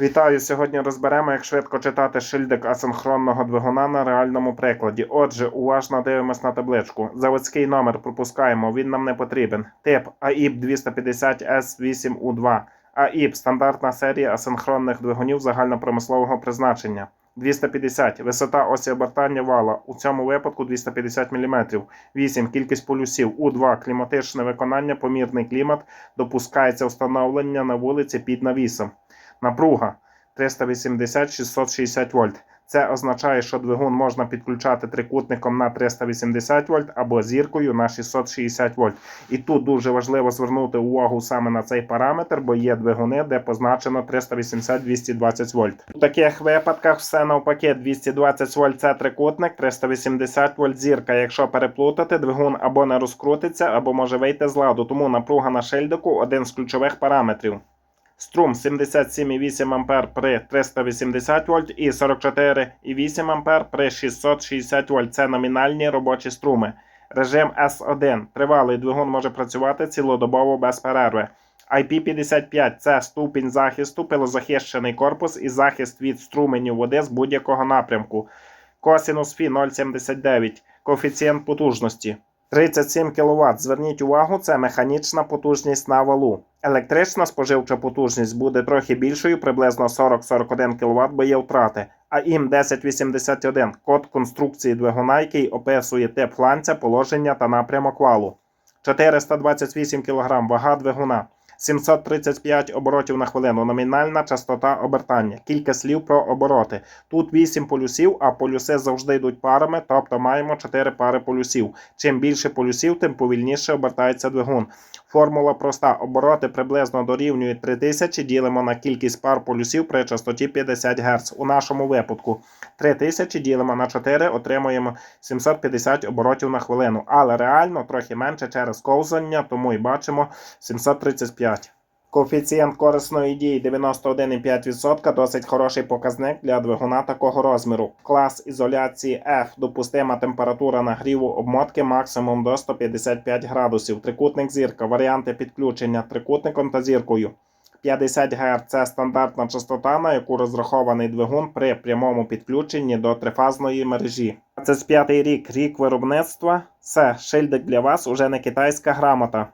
Вітаю! Сьогодні розберемо, як швидко читати шильдик асинхронного двигуна на реальному прикладі. Отже, уважно дивимось на табличку. Заводський номер пропускаємо, він нам не потрібен. Тип AIP 250S8U2. AIP – стандартна серія асинхронних двигунів загальнопромислового призначення. 250 висота осі обертання вала, у цьому випадку 250 мм. 8 кількість полюсів. У2 кліматичне виконання, помірний клімат, допускається встановлення на вулиці під навісом. Напруга 380-660 вольт. Це означає, що двигун можна підключати трикутником на 380 вольт або зіркою на 660 вольт. І тут дуже важливо звернути увагу саме на цей параметр, бо є двигуни, де позначено 380-220 вольт. У таких випадках все навпаки 220 вольт це трикутник, 380 вольт зірка. Якщо переплутати, двигун або не розкрутиться, або може вийти з ладу. Тому напруга на шильдику один з ключових параметрів. Струм 77,8 А при 380 вольт і 44,8 А при 660 вольт. Це номінальні робочі струми. Режим S1. Тривалий двигун може працювати цілодобово без перерви. IP55 це ступінь захисту, пилозахищений корпус і захист від струменів води з будь-якого напрямку. Косінус Фі 0,79. Коефіцієнт потужності. 37 кВт. Зверніть увагу, це механічна потужність на валу. Електрична споживча потужність буде трохи більшою, приблизно 40-41 кВт, бо є втрати. А ІМ 1081 код конструкції двигуна, який описує тип фланця, положення та напрямок валу. 428 кг вага двигуна. 735 оборотів на хвилину. Номінальна частота обертання. Кілька слів про обороти. Тут 8 полюсів, а полюси завжди йдуть парами, тобто маємо 4 пари полюсів. Чим більше полюсів, тим повільніше обертається двигун. Формула проста. Обороти приблизно дорівнюють 3000, ділимо на кількість пар полюсів при частоті 50 Гц. У нашому випадку 3000 ділимо на 4, отримуємо 750 оборотів на хвилину. Але реально трохи менше через ковзання, тому і бачимо 735. Коефіцієнт корисної дії 91,5% досить хороший показник для двигуна такого розміру. Клас ізоляції F, допустима температура нагріву обмотки максимум до 155 градусів. Трикутник зірка, варіанти підключення трикутником та зіркою. 50 Гц це стандартна частота, на яку розрахований двигун при прямому підключенні до трифазної мережі. 25 рік, рік виробництва. Це шильдик для вас уже не китайська грамота.